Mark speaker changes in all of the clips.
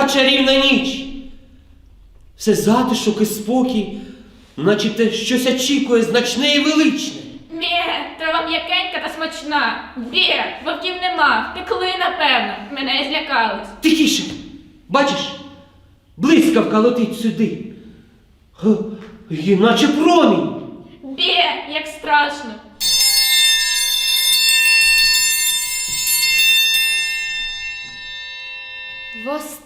Speaker 1: яка чарівна ніч. Все затишок і спокій, наче те щось очікує значне і величне.
Speaker 2: Бє, трава м'якенька та смачна. Бє, вовків нема, втекли, напевно. Мене злякались.
Speaker 1: Тихіше. Бачиш, блискавка летить сюди. І наче промінь.
Speaker 2: Бє, як страшно.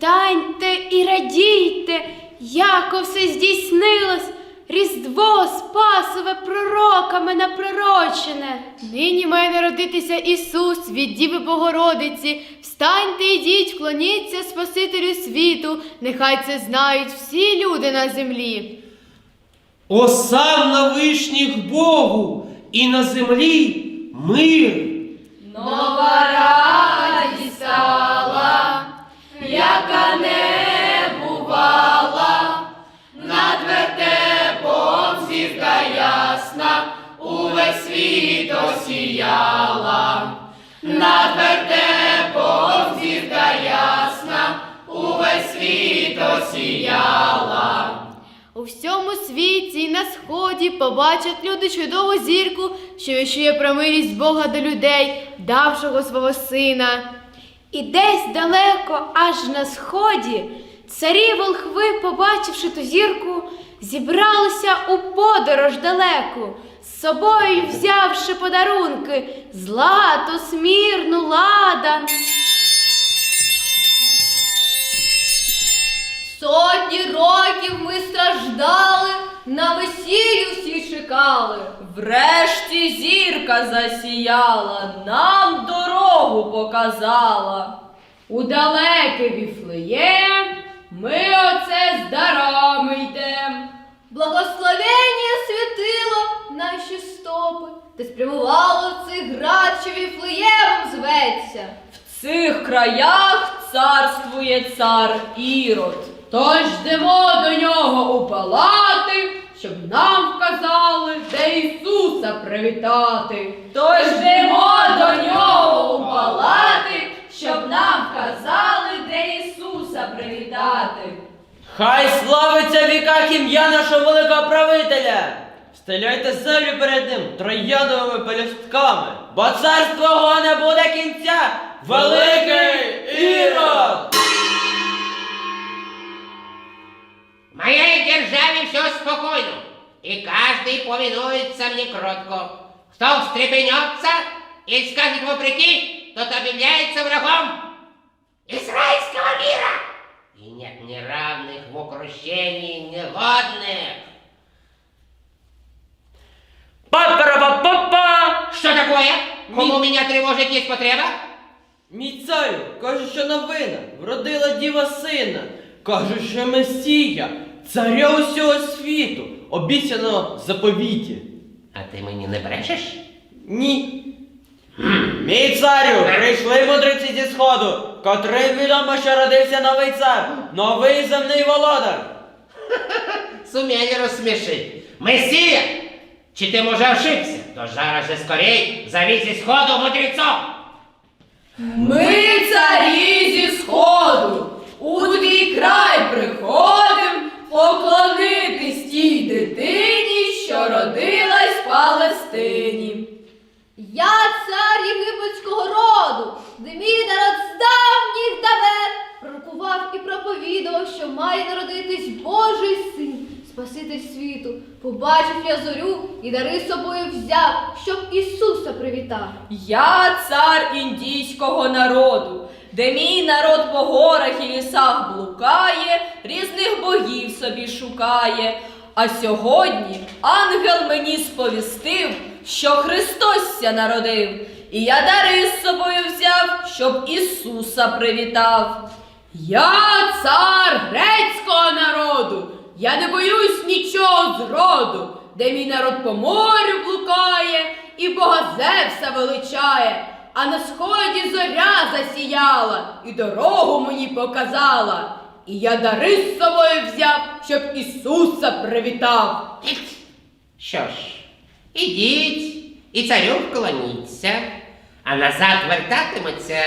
Speaker 3: Востаньте і радійте, яко все здійснилось, Різдво Спасове пророками напророчене. Нині має народитися Ісус від Діви Богородиці. Встаньте, ідіть, вклоніться Спасителю світу, нехай це знають всі люди на землі.
Speaker 1: Осам на вишніх Богу і на землі мир.
Speaker 3: Нова радість осіяла. У всьому світі і на сході побачать люди чудову зірку, що віщує про милість Бога до людей, давшого свого сина. І десь далеко, аж на сході, царі волхви, побачивши ту зірку, зібралися у подорож далеку, з собою взявши подарунки, злато, смірну, ладан. Сотні років ми страждали, на весіллю всі чекали.
Speaker 4: Врешті зірка засіяла, нам дорогу показала.
Speaker 3: У далеке віфлеєм ми оце з дарами йдем. Благословення світило наші стопи, та спрямувало цих град, що віфлеємом зветься.
Speaker 4: В цих краях царствує цар Ірод.
Speaker 3: Тож йдемо до нього у палати, щоб нам вказали, де Ісуса привітати.
Speaker 4: Тож йдемо до нього у палати, щоб нам вказали, де Ісуса привітати.
Speaker 5: Хай славиться в віках ім'я нашого великого правителя! Стеляйте землю перед ним трояновими пелюстками, бо царство його не буде кінця! Великий Ірод!
Speaker 6: моей державе все спокойно, и каждый повинуется мне кротко. Кто встрепенется и скажет вопреки, тот объявляется врагом израильского мира. И нет ни равных в укрощении, ни годных.
Speaker 5: Па-пара-па-па-па!
Speaker 6: Что такое? Кому меня тревожит есть потреба?
Speaker 5: Мій царю, каже, що новина, вродила діва сина. Каже, що Месія, царя усього світу, обіцяно в заповіті.
Speaker 6: А ти мені не брешеш?
Speaker 5: Ні. Мій царю, прийшли мудреці зі сходу, котрим відомо, що родився новий цар, новий земний володар.
Speaker 6: Сумели розсмішити. Месія! Чи ти може ошибся? То зараз же скорей зови зі сходу мудрецов!
Speaker 4: Ми царі зі сходу, у твій край приходим поклонитись тій дитині, що родилась в Палестині.
Speaker 3: Я цар єгипетського роду, де мій народ з давніх давен пророкував і проповідував, що має народитись Божий син, Спаситель світу. Побачив я зорю і дари собою взяв, щоб Ісуса привітав.
Speaker 4: Я цар індійського народу, де мій народ по горах і лісах блукає, різних богів собі шукає. А сьогодні ангел мені сповістив, що Христос ся народив, і я дари з собою взяв, щоб Ісуса привітав.
Speaker 3: Я цар грецького народу, я не боюсь нічого зроду, де мій народ по морю блукає і Бога Зевса величає, а на сході зоря засіяла і дорогу мені показала. І я дари з собою взяв, щоб Ісуса привітав.
Speaker 6: Що ж, ідіть і царю вклоніться, а назад вертатиметься.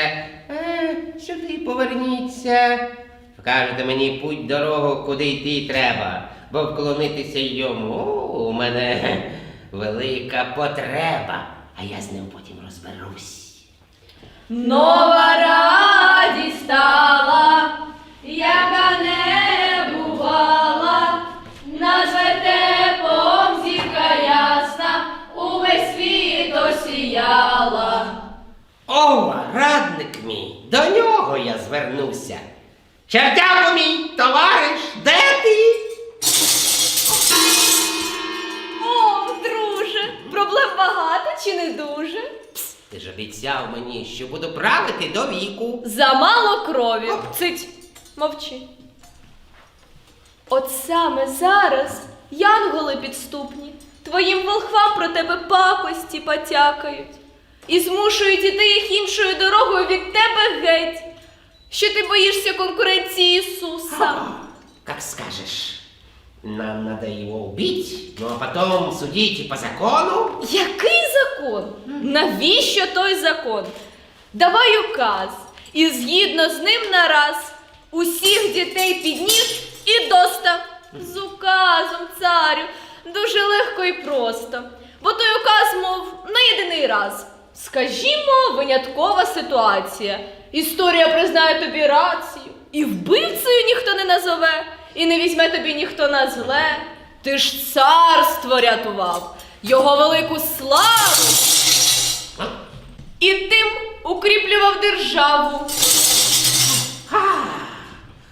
Speaker 6: Е, сюди поверніться. Вкажете мені путь дорогу, куди йти треба, бо вклонитися йому у мене велика потреба, а я з ним потім розберусь.
Speaker 4: Нова радість стала, яка не
Speaker 6: Чертяко мій, товариш, де ти?
Speaker 4: О, друже, проблем багато чи не дуже?
Speaker 6: Ти ж обіцяв мені, що буду правити до віку.
Speaker 4: Замало крові. Цить, мовчи. От саме зараз янголи підступні, твоїм волхвам про тебе пакості потякають і змушують іти їх іншою дорогою від тебе геть, що ти боїшся конкуренції Ісуса.
Speaker 6: Как скажешь. Нам надо его убить, ну а потом судить по закону.
Speaker 4: Який закон? Навіщо той закон? Давай указ, і згідно з ним нараз усіх дітей під ніж і доста. З указом, царю, дуже легко і просто. Бо той указ, мов, на єдиний раз. Скажімо, виняткова ситуація. Історія признає тобі рацію, і вбивцею ніхто не назове, і не візьме тобі ніхто на зле. Ти ж царство рятував, його велику славу, і тим укріплював державу.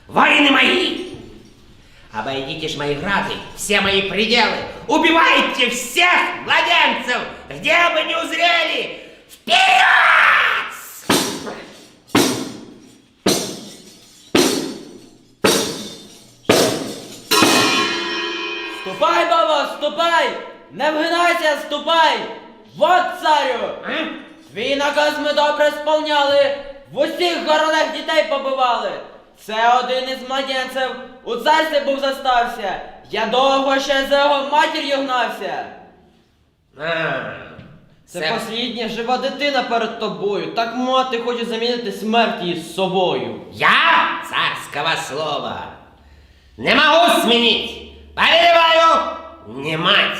Speaker 6: Воины мои! Обойдите ж мои грады, все мои пределы! Убивайте всех младенцев, где бы не узрели! Вперед!
Speaker 5: Ступай, баба, ступай! Не вгинайся, ступай! Вот царю!
Speaker 6: М?
Speaker 5: Твій наказ ми добре сповняли, в усіх городах дітей побивали. Це один із младенців у царстві був застався. Я довго ще за його матір'ю гнався.
Speaker 6: А,
Speaker 5: Це послідня жива дитина перед тобою. Так мати хоче замінити смерть її з собою.
Speaker 6: Я царского слова не могу сменить. Повелеваю не мать,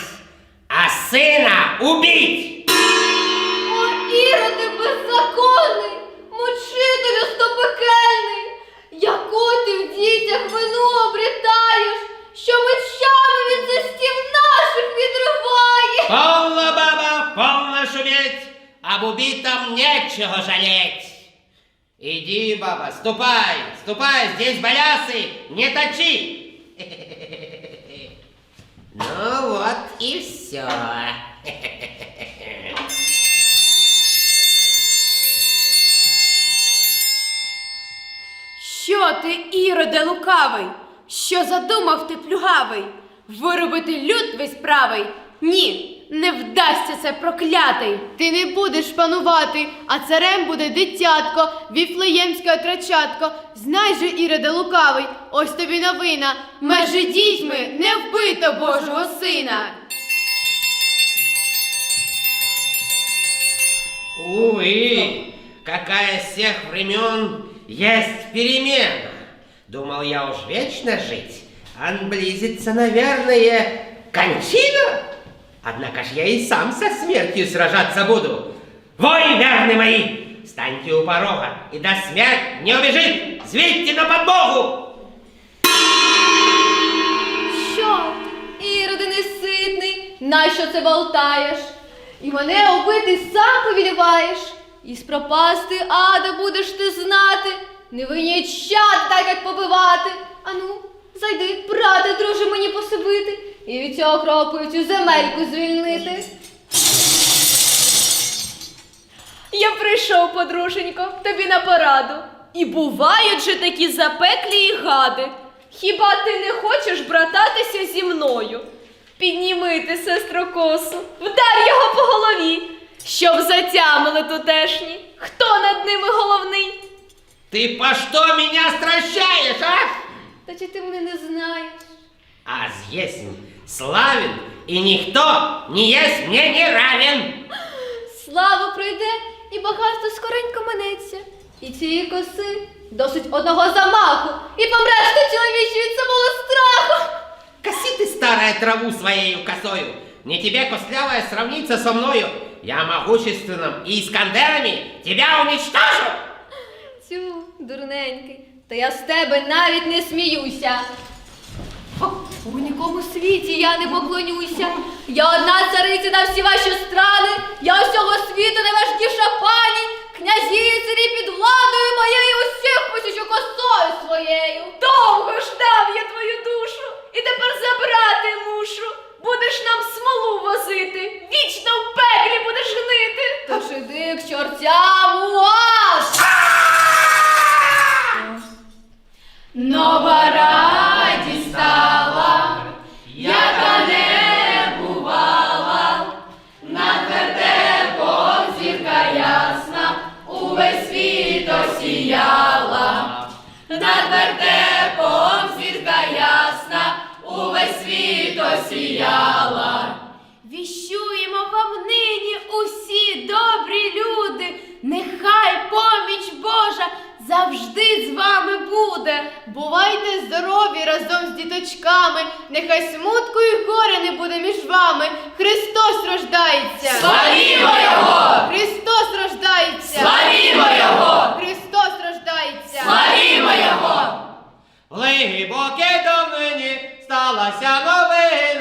Speaker 6: а сына убить.
Speaker 3: О, Іроди беззаконний, мучителю стопекельний, яку ти в дітях вину обрітаєш, що мечами від застів наших відриває.
Speaker 6: Полно, баба, полно шуметь, об убитом нечего жалеть. Иди, баба, ступай, ступай, здесь балясы, не точи. Ну вот и все.
Speaker 3: Що ти, Іроде лукавий? Що задумав ти плюгавий? Виробити люд весь правий? Ні, не вдасться це проклятий.
Speaker 7: Ти не будеш панувати, а царем буде дитятко, віфлеємське отрочатко. Знай же, Іроде лукавий, ось тобі новина. Межі дітьми не вбито Божого сина.
Speaker 6: Увы, какая с тех времен есть перемена. Думал я уж вечно жить, а близится, наверное, кончина. Однако ж я и сам со смертью сражаться буду. Вой, верны мои, станьте у порога, и до смерть не убежит, зведьте на подмогу.
Speaker 3: Що? Іроде неситний, нащо це болтаєш? І мене убити сам повіліваєш. І спропасти ада будеш ти знати, не винячат так, як побивати. Ану, зайди, брате, друже, мені посибити, і від цього кроку цю земельку звільнити.
Speaker 4: Я прийшов, подруженько, тобі на пораду. І бувають же такі запеклі і гади. Хіба ти не хочеш брататися зі мною? Підніми ти, сестро косу, по голові, щоб затямили тутешні. Хто над ними головний?
Speaker 6: Ты по что меня стращаешь, а?
Speaker 3: Та чи ти мене не знаєш?
Speaker 6: Аз есть славен, и никто не есть мне не равен.
Speaker 3: Слава прийде, і багатство скоренько минеться, і цієї коси
Speaker 4: Досить одного замаху, і помреш ти чоловічі від самого страху.
Speaker 3: Коси ты, старая траву своею косою. Не тебе, костлявая, сравниться со мною. Я могущественным и Искандерами тебя уничтожу.
Speaker 4: Тю, дурненький, та я з тебе навіть не сміюся. У нікому світі я не поклонюся. Я одна цариця на всі ваші страни, я усього завжди з вами буде. Бувайте здорові разом з діточками, нехай смутку і горя не буде між вами. Христос рождається!
Speaker 7: Славімо Його!
Speaker 4: Христос рождається!
Speaker 7: Славімо Його!
Speaker 4: Христос рождається!
Speaker 7: Славімо Його!
Speaker 6: Глибоке давнині сталася новина,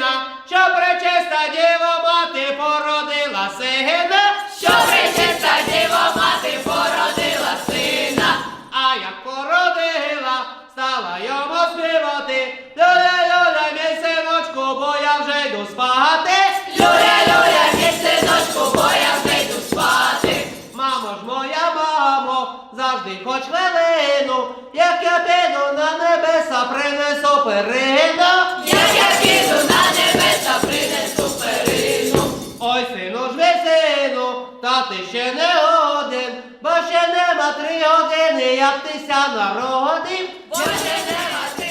Speaker 6: хоч як я піду на небеса, принесу перину.
Speaker 7: Як я піду на небеса, принесу перину.
Speaker 6: Ой, сину ж ви сину, та ти ще не один, бо ще нема три години, як ти ся народив.
Speaker 7: Бо ще нема